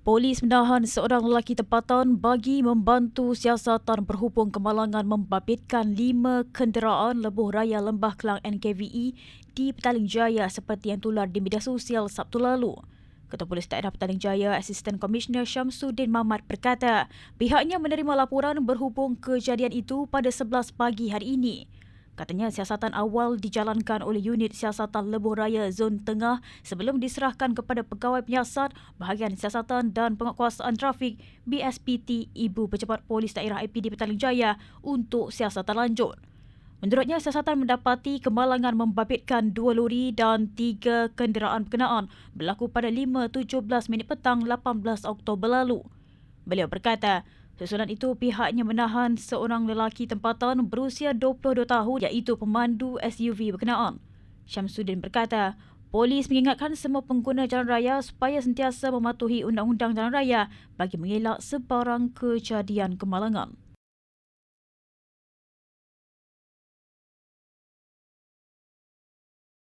Polis menahan seorang lelaki tempatan bagi membantu siasatan berhubung kemalangan membabitkan lima kenderaan lebuh raya Lembah Kelang NKVE di Petaling Jaya seperti yang tular di media sosial Sabtu lalu. Ketua Polis Daerah Petaling Jaya, Asisten Komisioner Syamsuddin Mahmat berkata, pihaknya menerima laporan berhubung kejadian itu pada 11 pagi hari ini. Katanya siasatan awal dijalankan oleh unit siasatan Lebuh Raya Zon Tengah sebelum diserahkan kepada pegawai penyiasat bahagian siasatan dan penguasaan trafik BSPT Ibu Pejabat Polis Daerah IPD Petaling Jaya untuk siasatan lanjut. Menurutnya, siasatan mendapati kemalangan membabitkan dua lori dan tiga kenderaan berkenaan berlaku pada 5.17 minit petang 18 Oktober lalu. Beliau berkata, Susulan itu, pihaknya menahan seorang lelaki tempatan berusia 22 tahun iaitu pemandu SUV berkenaan. Syamsuddin berkata, polis mengingatkan semua pengguna jalan raya supaya sentiasa mematuhi undang-undang jalan raya bagi mengelak sebarang kejadian kemalangan.